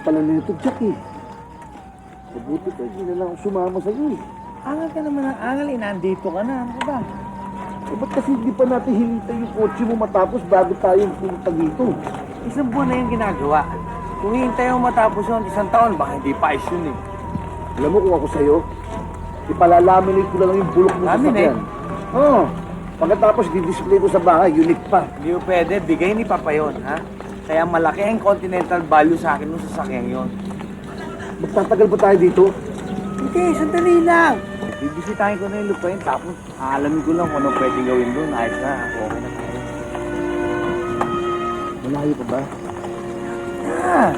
pala na ito, Jack eh. Mabuti pa, hindi na lang ako sumama sa iyo eh. Angal ka naman ng angal, eh. Nandito ka na. Ano ka ba? Eh, ba't kasi hindi pa natin hinintay yung kotse mo matapos bago tayo pumunta dito? Isang buwan na yung ginagawa. Kung hintay mo matapos yun, isang taon, baka hindi pa ayos yun eh. Alam mo kung ako sa'yo, ipalalaminate ko na lang yung bulok mo sa Laminate? sakyan. Oo. Oh, pagkatapos di-display ko sa bahay, unique pa. Hindi mo pwede, bigay ni Papa yun, ha? Kaya malaki ang continental value sa akin nung sasakyan yun. Magtatagal ba tayo dito? Hindi, sandali lang. Bibisitahin ko na yung lupain, tapos aalamin ko lang kung anong pwedeng gawin doon. Ayos na, okay na tayo. Malayo pa ba? Ah.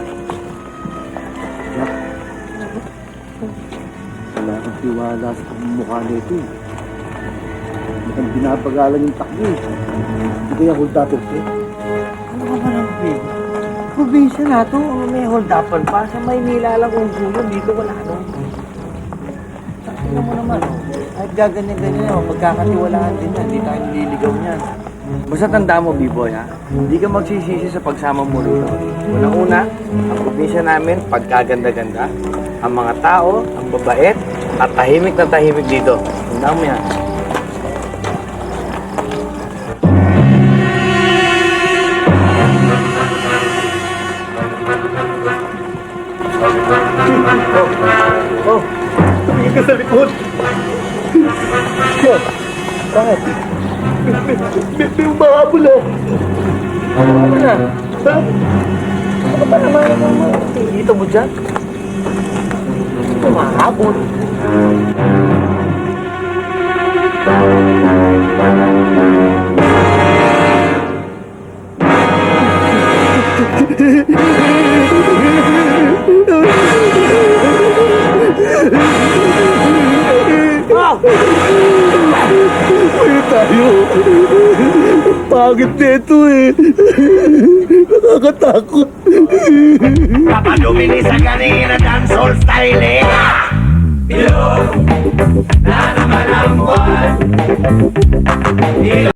Wala akong tiwala sa pamumukha nito. Mukhang binabagalan yung takbo eh. Hindi kaya hold up eh. Probinsya na to, may hold upan pa. Sa Maynila lang kung gulo, dito wala no. Tingnan mo naman, oh. Kahit gaganyan-ganyan, oh, magkakatiwalaan din yan. Hindi tayo nililigaw niyan. Basta tanda mo, B-boy, ha? Hindi ka magsisisi sa pagsama mo rito. Unang-una, ang probinsya namin, pagkaganda-ganda. Ang mga tao, ang babait, at tahimik na tahimik dito. Tanda mo yan. Oh, tumingin ka sa likod. Siya, bakit? May, may, umahabol ah. Ano na? Ha? Ano ba naman dito mo dyan? Tumahabol. Uy, tayo. Pagit nito eh. Nakakatakot. Papadumili sa kanina dancehall style eh Ilong na naman ang buwan Ilong